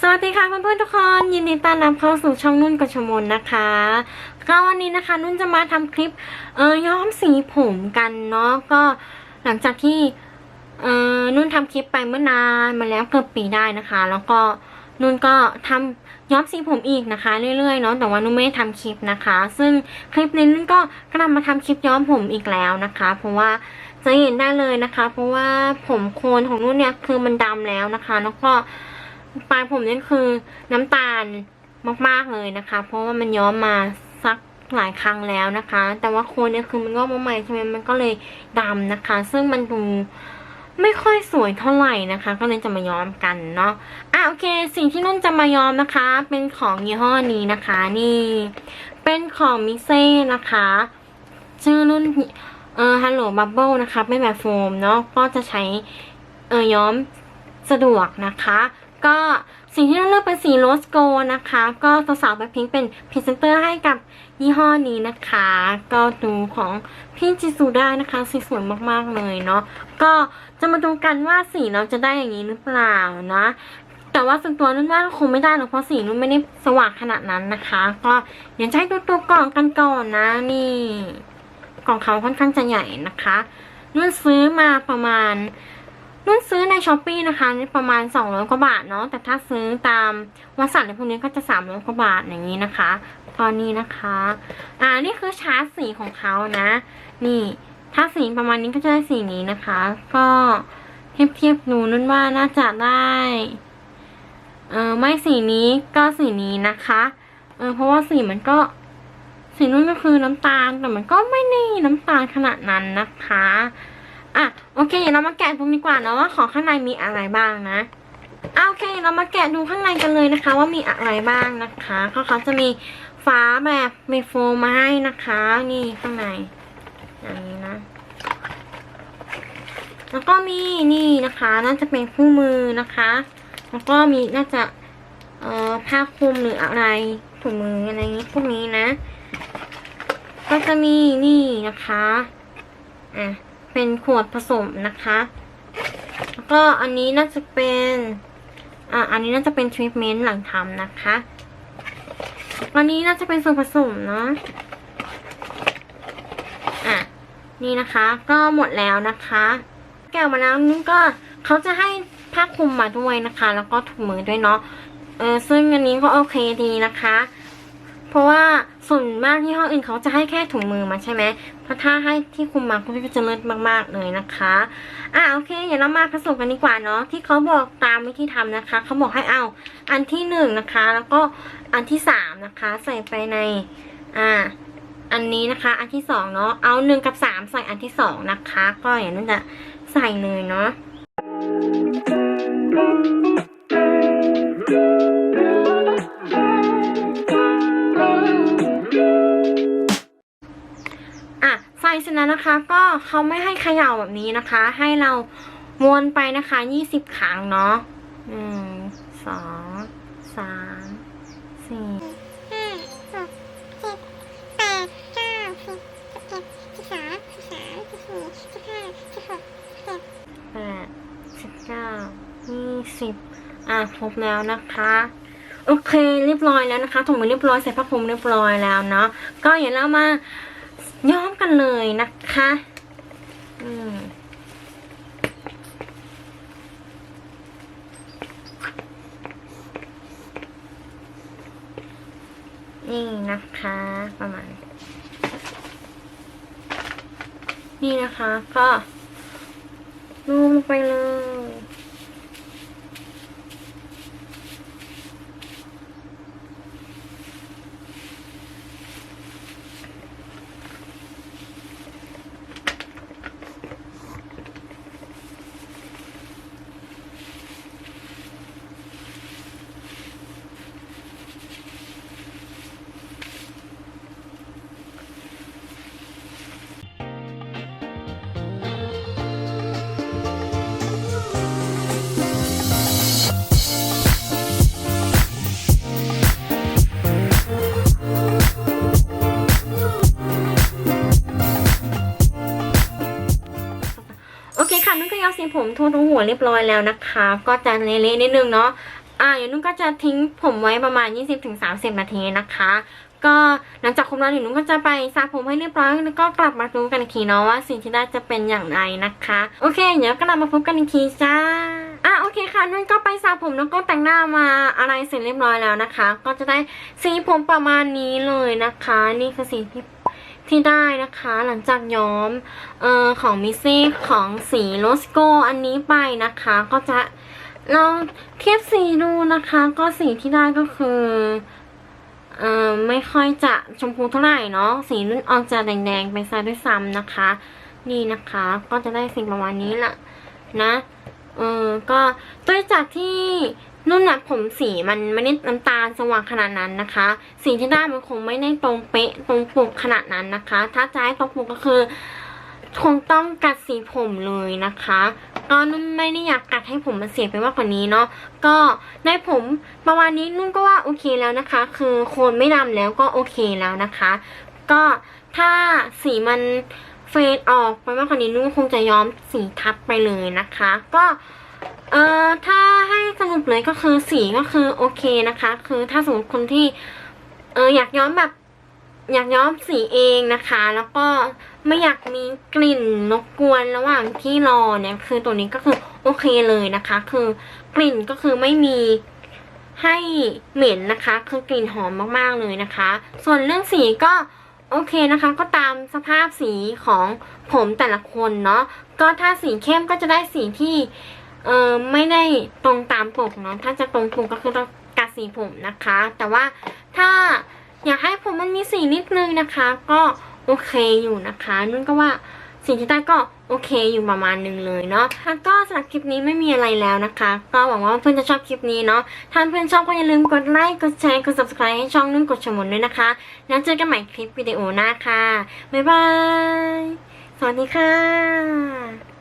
สวัสดีค่ะเพื่อนๆทุกคน ยินดีต้อนรับเข้าสู่ช่องนุ่นกัชมนนะคะก็วันนี้นะคะ นุ่นจะมาทำคลิปเออย้อมสีผมกันเนาะก็หลังจากที่เออนุ่นทำคลิปไปเมื่อนานมาแล้วเกือบปีได้นะคะ แล้วก็นุ่นก็ทำย้อมสีผมอีกนะคะเรื่อยๆเนาะแต่ว่านุ่นไม่ได้ทำคลิปนะคะ ซึ่งคลิปนี้นุ่นก็กลับมาทำคลิปย้อมผมอีกแล้วนะคะ เพราะว่าจะเห็นได้เลยนะคะ เพราะว่าผมโคนของนุ่นเนี่ยคือมันดำแล้วนะคะ แล้วก็ ปลายผมนี่คือน้ำตาลมากๆเลยนะคะ เพราะว่ามันย้อมมาสักหลายครั้งแล้วนะคะ แต่ว่าโคนเนี่ยคือมันงอกมาใหม่ใช่ไหมมันก็เลยดำนะคะ ซึ่งมันดูไม่ค่อยสวยเท่าไหร่นะคะ ก็เลยจะมาย้อมกันเนาะอะโอเค สิ่งที่นุ่นจะมาย้อมนะคะ เป็นของยี่ห้อนี้นะคะ นี่ เป็นของมิเซ่นะคะ ชื่อรุ่นเอ่อ Hello Bubble นะคะเป็นแบบโฟมเนาะก็จะใช้เอ่อย้อมสะดวกนะคะ ก็สิ่งที่เราเลือกเป็นสีโรสโกนะคะ ก็สาวๆแบบพิงค์เป็นพรีเซนเตอร์ให้กับยี่ห้อนี้นะคะ ก็ดูของพี่จิซูได้นะคะสีสวยมากๆเลยเนาะก็จะมาดูกันว่าสีเราจะได้อย่างนี้หรือเปล่านะ แต่ว่าส่วนตัวนุ่นว่าคงไม่ได้หรอกเพราะสีนุ่นไม่ได้สว่างขนาดนั้นนะคะ ก็เดี๋ยวจะให้ดูตัวกล่องกันก่อนนะนี่กล่องเขาค่อนข้างจะใหญ่นะคะนุ่นซื้อมาประมาณ นุ่นซื้อในช้อปปีนะคะนี่ประมาณสองร้อยกว่าบาทเนาะแต่ถ้าซื้อตามวัสดุในพวกนี้ก็จะสามร้อยกว่าบาทอย่างนี้นะคะ ตอนนี้นะคะ อ่านี่คือชาร์จสีของเขานะ นี่ ถ้าสีประมาณนี้ก็จะได้สีนี้นะคะ ก็เทียบเทียบดูนุ่นว่าน่าจะได้เออไม่สีนี้ก็สีนี้นะคะเออเพราะว่าสีมันก็สีนุ่นก็คือน้ำตาลแต่มันก็ไม่นี่น้ำตาลขนาดนั้นนะคะ อะโอเคเดี๋ยวเรามาแกะดูดีกว่าเนาะว่าของข้างในมีอะไรบ้างนะอะโอเคเรามาแกะดูข้างในกันเลยนะคะ ว่ามีอะไรบ้างนะคะเขาเขาจะมีฝาแบบมีโฟมมาให้นะคะ นี่ข้างในอย่างนี้นะ แล้วก็มีนี่นะคะ น่าจะเป็นคู่มือนะคะ แล้วก็มีน่าจะเอ่อผ้าคลุมหรืออะไรถุงมืออะไรนี้พวกนี้นะ ก็จะมีนี่นะคะอะ เป็นขวดผสมนะคะ แล้วก็อันนี้น่าจะเป็นอ่าอันนี้น่าจะเป็นทรีทเมนต์หลังทำนะคะอันนี้น่าจะเป็นส่วนผสมเนาะอะนี่นะคะก็หมดแล้วนะคะ แก้วมาแล้วนี่ก็เขาจะให้ผ้าคลุมมาด้วยนะคะ แล้วก็ถุงมือด้วยเนาะเออซึ่งอันนี้ก็โอเคดีนะคะ เพราะว่าส่วนมากที่ห้องอื่นเขาจะให้แค่ถุงมือมาใช่ไหม เพราะถ้าให้ที่คุมมาคุณก็จะเลิศมากๆเลยนะคะ อะโอเคเดี๋ยวเรามาผสมกันดีกว่าเนาะที่เขาบอกตามวิธีทำนะคะเขาบอกให้เอาอันที่หนึ่งนะคะ แล้วก็อันที่สามนะคะ ใส่ไปในอ่าอันนี้นะคะ อันที่สองเนาะเอาหนึ่งกับสามใส่อันที่สองนะคะ ก็อย่างนั้นจะใส่เลยเนาะ อะใส่เสร็จแล้วนะคะ ก็เขาไม่ให้เขย่าแบบนี้นะคะ ให้เราวนไปนะคะยี่สิบครั้งเนาะหนึ่งสองสามสี่ห้าหกเจ็ดแปดเก้าสิบสิบเอ็ดสิบสองสิบสามสิบสี่สิบห้าสิบหกสิบแปดสิบเก้ายี่สิบอะครบแล้วนะคะโอเคเรียบร้อยแล้วนะคะถุงมือเรียบร้อยใส่ผ้าคลุมเรียบร้อยแล้วเนาะก็อย่าเรามา ย้อมกันเลยนะคะอืมนี่นะคะ ประมาณ นี่นะคะ ก็ลูบลงไปเลย นี้ผมทั่วทั้งหัวเรียบร้อยแล้วนะคะ ก็จะเละๆนิดนึงเนาะอ่าเดี๋ยวนุ่นก็จะทิ้งผมไว้ประมาณ 20-30 นาทีนะคะ ก็หลังจากครบแล้วเดี๋ยวนุ่นก็จะไปสระผมให้เรียบร้อยแล้วก็กลับมาดูกันอีกทีเนาะว่าสิ่งที่ได้จะเป็นอย่างไรนะคะ โอเค เดี๋ยวกลับมาพบกันอีกทีจ้าอะโอเคค่ะนุ่นก็ไปสระผมแล้วก็แต่งหน้ามาอะไรเสร็จเรียบร้อยแล้วนะคะ ก็จะได้สีผมประมาณนี้เลยนะคะ นี่คือสีที่ ที่ได้นะคะ หลังจากย้อมเอ่อของมิซี่ของสีโรสโกอันนี้ไปนะคะ ก็จะลองเทียบสีดูนะคะ ก็สีที่ได้ก็คือเอ่อไม่ค่อยจะชมพูเท่าไหร่เนาะสีนุ่นออกจะแดงๆไปซะด้วยซ้ำนะคะ นี่นะคะ ก็จะได้สีประมาณนี้แหละนะเออก็ด้วยจากที่ นุ่นนะผมสีมันไม่ได้น้ำตาลสว่างขนาดนั้นนะคะ สีที่ได้มันคงไม่ได้ตรงเป๊ะตรงปกขนาดนั้นนะคะ ถ้าจะให้ตรงปกก็คือคงต้องกัดสีผมเลยนะคะก็นุ่นไม่ได้อยากกัดให้ผมมันเสียไปมากกว่านี้เนาะก็ได้ผมประมาณนี้นุ่นก็ว่าโอเคแล้วนะคะ คือโคนไม่ดำแล้วก็โอเคแล้วนะคะ ก็ถ้าสีมันเฟดออกไปมากกว่านี้นุ่นคงจะย้อมสีทับไปเลยนะคะ ก็ เอ่อถ้าให้สรุปเลยก็คือสีก็คือโอเคนะคะ คือถ้าสมมติคนที่เอออยากย้อมแบบอยากย้อมสีเองนะคะ แล้วก็ไม่อยากมีกลิ่นรบกวนระหว่างที่รอเนี่ยคือตัวนี้ก็คือโอเคเลยนะคะ คือกลิ่นก็คือไม่มีให้เหม็นนะคะ คือกลิ่นหอมมากๆเลยนะคะ ส่วนเรื่องสีก็โอเคนะคะ ก็ตามสภาพสีของผมแต่ละคนเนาะก็ถ้าสีเข้มก็จะได้สีที่ เออไม่ได้ตรงตามปกเนาะถ้าจะตรงปกก็คือต้องกัดสีผมนะคะ แต่ว่าถ้าอยากให้ผมมันมีสีนิดนึงนะคะ ก็โอเคอยู่นะคะนุ่นก็ว่าสีที่ได้ก็โอเคอยู่ประมาณนึงเลยเนาะแล้วก็สำหรับคลิปนี้ไม่มีอะไรแล้วนะคะ ก็หวังว่าเพื่อนจะชอบคลิปนี้เนาะถ้าเพื่อนชอบก็อย่าลืมกดไลค์ กดแชร์ กด subscribe ให้ช่องนุ่นกดชมนด้วยนะคะ แล้วเจอกันใหม่คลิปวิดีโอหน้าค่ะ บ๊ายบาย สวัสดีค่ะ